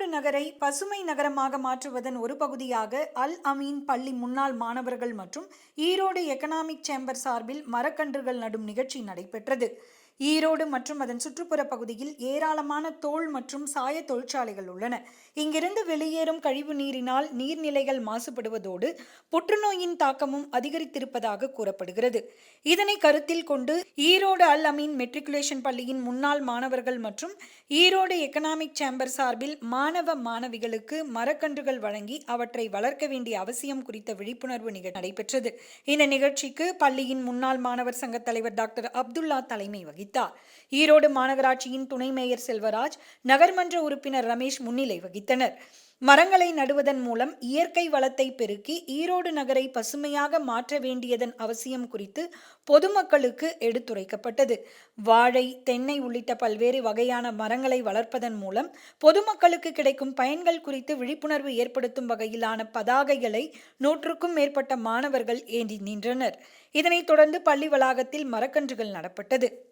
ஈரோடு நகரை பசுமை நகரமாக மாற்றுவதன் ஒரு பகுதியாக அல் அமீன் பள்ளி முன்னாள் மாணவர்கள் மற்றும் ஈரோடு எக்கனாமிக் சேம்பர் சார்பில் மரக்கன்றுகள் நடும் நிகழ்ச்சி நடைபெற்றது. ஈரோடு மற்றும் அதன் சுற்றுப்புற பகுதியில் ஏராளமான தோல் மற்றும் சாய தொழிற்சாலைகள் உள்ளன. இங்கிருந்து வெளியேறும் கழிவு நீரினால் நீர்நிலைகள் மாசுபடுவதோடு புற்றுநோயின் தாக்கமும் அதிகரித்திருப்பதாக கூறப்படுகிறது. இதனை கருத்தில் கொண்டு ஈரோடு அல் அமீன் மெட்ரிகுலேஷன் பள்ளியின் முன்னாள் மாணவர்கள் மற்றும் ஈரோடு எக்கனாமிக் சேம்பர் சார்பில் மாணவ மாணவிகளுக்கு மரக்கன்றுகள் வழங்கி அவற்றை வளர்க்க வேண்டிய அவசியம் குறித்த விழிப்புணர்வு நிகழ்ச்சி நடைபெற்றது. இந்த நிகழ்ச்சிக்கு பள்ளியின் முன்னாள் மாணவர் சங்க தலைவர் டாக்டர் அப்துல்லா தலைமை வகித்தார். ஈரோடு மாநகராட்சியின் துணை மேயர் செல்வராஜ் நகர்மன்ற உறுப்பினர் ரமேஷ் முன்னிலை வகித்தனர். மரங்களை நடுவதன் மூலம் இயற்கை வளத்தை பெருக்கி ஈரோடு நகரை பசுமையாக மாற்ற வேண்டியதன் அவசியம் குறித்து பொதுமக்களுக்கு எடுத்துரைக்கப்பட்டது. வாழை தென்னை உள்ளிட்ட பல்வேறு வகையான மரங்களை வளர்ப்பதன் மூலம் பொதுமக்களுக்கு கிடைக்கும் பயன்கள் குறித்து விழிப்புணர்வு ஏற்படுத்தும் வகையிலான பதாகைகளை நூற்றுக்கும் மேற்பட்ட மாணவர்கள் ஏந்தி நின்றனர். இதனைத் தொடர்ந்து பள்ளி வளாகத்தில் மரக்கன்றுகள் நடப்பட்டது.